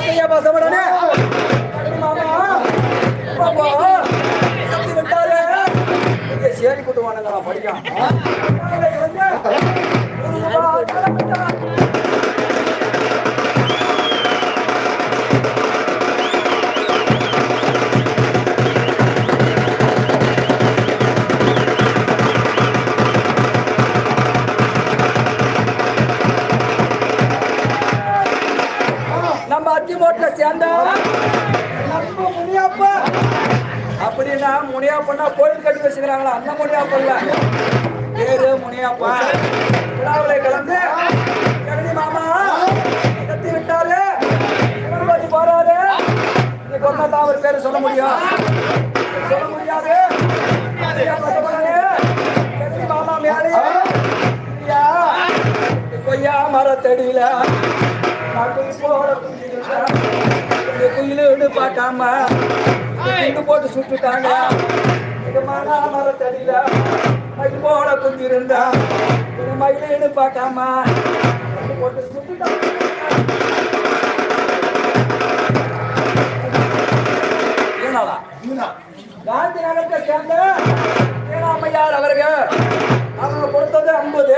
ஆசையா பாசப்படானே மாமா. பாப்பா சக்தி விட்டாரு சேரி கூட்டு வானுங்க நான் படிக்கான் நம்ம அத்தி மோட்ல சேர்ந்தா. நம்ம முனியாப்பா. அப்படின்னா முனியாப்பன்னா கோயில் கட்டி வச்சுக்கிறாங்களா? அந்த முனியாப்பா இல்ல. பேரு முனியாப்பா. விழாவில கலந்து ஜெகதி மாமா கத்தி விட்டாரு. சிவன்பதி போறாரு. இன்னைக்கு ஒன்னா தான் அவர் பேரு சொல்ல முடியும். சொல்ல முடியாது. மாமா மேலே கொய்யா மரத்தடியில. நாட்டுக்கு போற குயிலுங்க. இந்த குயிலுன்னு பார்க்காம குண்டு போட்டு சுட்டுட்டாங்க இது மானா மரத்தடியில மயில் போல குந்திருந்தா இது மயிலுன்னு பார்க்காம குண்டு போட்டு சுட்டுட்டாங்க ஏனாளா? காந்தி நகரத்தை சேர்ந்த ஏனாமையார் அவர்கள் அவங்க கொடுத்தது ஐம்பது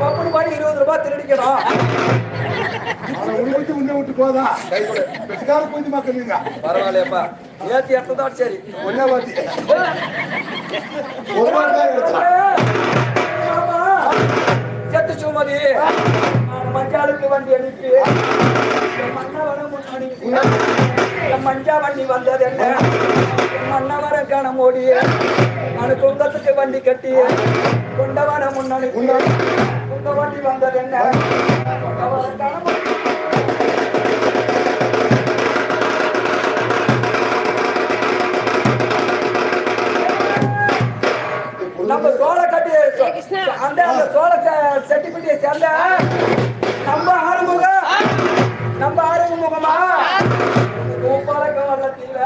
பப்புனு பாடி இருபது ரூபாய் திருடிக்கணும் போதா? பெருசாக கொஞ்சம் மக்கள் நீங்க பரவாயில்லையப்பா. ஏத்தி எடுத்ததோட சரி. ஒன்னே வாத்தி. ஒரு நாள் தான். செத்து சுமதி. மஞ்சாளுக்கு வண்டி அனுப்பி மன்னவன முன்னாடி மஞ்சா வண்டி வந்தது என்ன? என் மன்னவர கணம் ஓடி நான் குந்தத்துக்கு வண்டி கட்டி கொண்டவன முன்னாடி குந்த வண்டி வந்தது என்ன? கொண்டவன கணம் சோள செட்டிப்பிட்டியை சேர்ந்த நம்ம ஆறுமுக நம்ம ஆறுமுகமா? பூப்பாலக்க வள்ளத்தில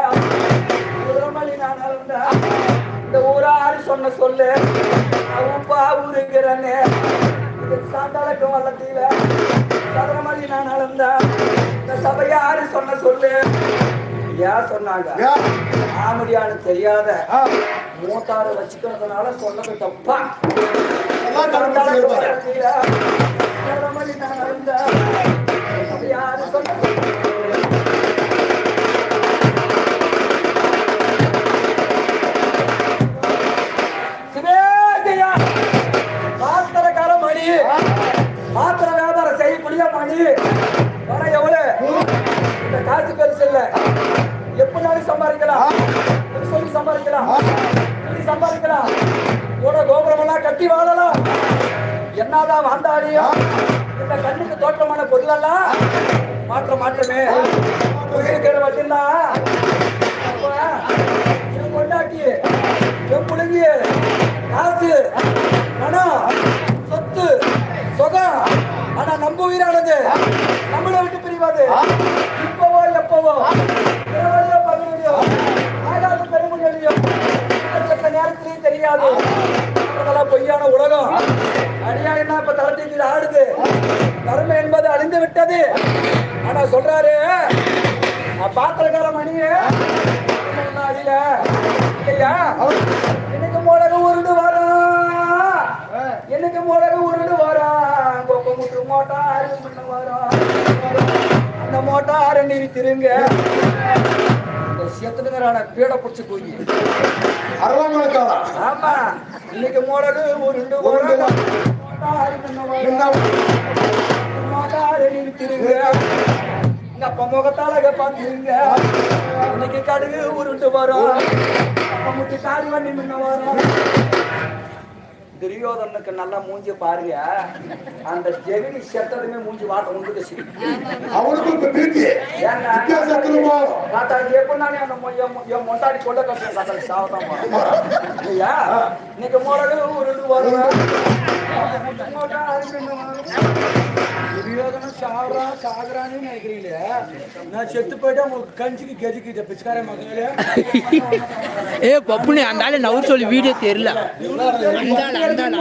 குதிரமணி நான் அளந்த இந்த ஊராறு சொன்ன சொல்லு. உப்பா ஊருக்கிறனே இது சாந்தாளக்க வள்ளத்தில சதுரமணி நான் அளந்த இந்த சபையாறு சொன்ன சொல்லு. ஏன் சொன்னாங்க? ஆமடியானு தெரியாத மூத்தாறு வச்சுக்கிறதுனால சொன்னது தப்பா. எல்லாம் கரெக்டா சொல்லிருப்பாரு. யாரு சொன்னது மாத்திர வியாபாரம் செய்யக்கூடிய மணி வர எவ்வளவு இந்த காசு பெருசு இல்லை எப்படினாலும் சம்பாதிக்கலாம் எப்படி சொல்லி சம்பாதிக்கலாம் எப்படி சம்பாதிக்கலாம் கூட கோபுரமெல்லாம் கட்டி வாழலாம். என்னதான் வந்தாடியும் இந்த கண்ணுக்கு தோற்றமான பொருளெல்லாம் மாற்ற மாற்றமே. இருக்கிற வச்சுன்னா? கொண்டாட்டி எம்புழுங்கி காசு பணம் சொத்து சொகம் ஆனா நம்ம உயிரானது நம்மளை விட்டு பிரிவாது. தெரியாது. அதெல்லாம் பொய்யான உலகம். அநியாயம் இப்ப தரத்தில் ஆடுது? தர்மம் என்பது அழிந்து விட்டது. ஆனா சொல்றாரு நான் பாத்திரக்கார மணியே அடியில இல்லையா? எனக்கு மிளகு உருண்டு வரா. எனக்கு மிளகு உருண்டு வரா. கொக்க முட்டு மோட்டார் வரா. அந்த மோட்டா நிறுத்திருங்க திருங்க. செத்துனுங்கிறான பீட பிடிச்சி போய் அரவாமணக்காரா. ஆமா இன்னைக்கு. என்ன? மாட்டாரு நிறுத்திருங்க இந்த அப்ப முகத்தால பாத்துருங்க இன்னைக்கு கடுகு உருண்டு வரும் அப்ப முட்டி காரி வண்டி முன்ன வரும் துரியோதனுக்கு நல்லா மூஞ்சி பாருங்க. அந்த ஜெகனி செத்ததுமே மூஞ்சி வாட்ட உண்டு அவனுக்கும் இப்ப பீத்தி. வித்தியாசத்துலமோ? காத்தாடி எப்படினாலே அந்த என் மொ- என் மொட்டாடி கொண்ட கட்டுறேன் காத்தாடி சாவதான் இல்லையா இன்னைக்கு உருண்டு வரும் துரியோதனும் சாவறான் சாகுறான்னு நினைக்கிறீங்களே? நான் செத்து போயிட்டா உங்களுக்கு கஞ்சிக்கு கெஜிக்கு இதை பிச்சுக்கார மகளே ஏ பப்புனி அந்த ஆளு நவர் சொல்லி வீடியோ தெரியல. அந்த ஆளு அந்த ஆளு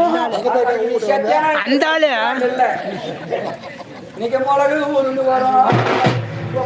அந்த ஆளு அந்த ஆளு இல்ல. இன்னைக்கு மிளகு உருண்டு வரும்.